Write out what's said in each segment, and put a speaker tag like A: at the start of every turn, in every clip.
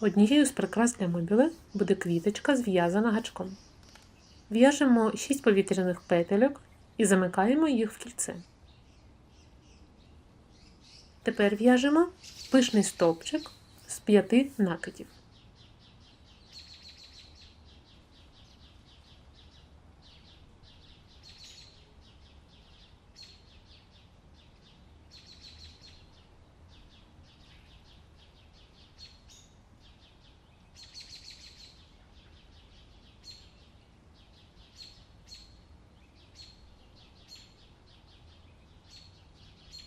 A: Однією з прикрас для мобіли буде квіточка, зв'язана гачком. В'яжемо 6 повітряних петельок і замикаємо їх в кільце. Тепер в'яжемо пишний стовпчик з 5 накидів.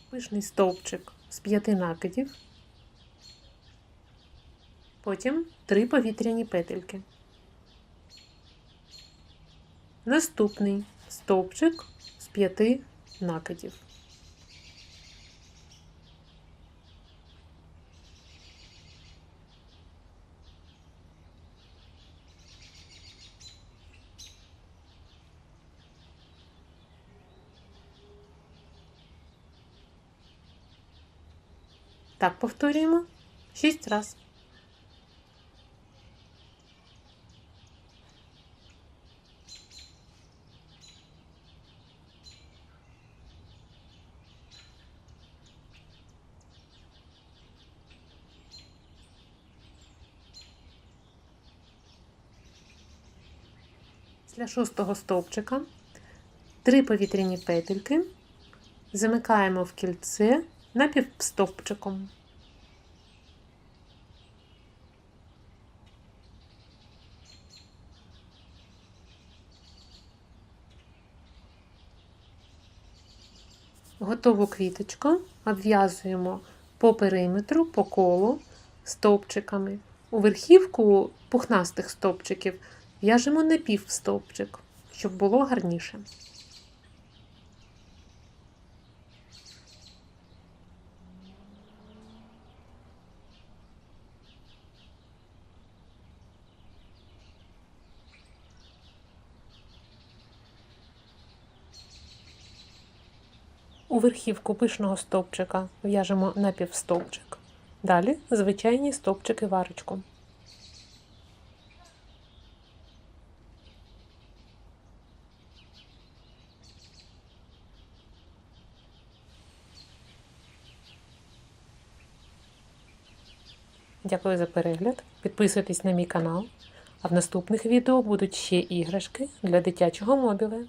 A: Пишний стовпчик з п'яти накидів, потім три повітряні петельки. Наступний стовпчик з п'яти накидів. Так повторюємо. 6 разів. Для шостого стовпчика три повітряні петельки. Замикаємо в кільце напівстовпчиком. Готову квіточку обв'язуємо по периметру, по колу стовпчиками. У верхівку пухнастих стовпчиків в'яжемо напівстовпчик, щоб було гарніше. У верхівку пишного стовпчика в'яжемо напівстовпчик. Далі звичайні стовпчики варочку. Дякую за перегляд. Підписуйтесь на мій канал. А в наступних відео будуть ще іграшки для дитячого мобіле.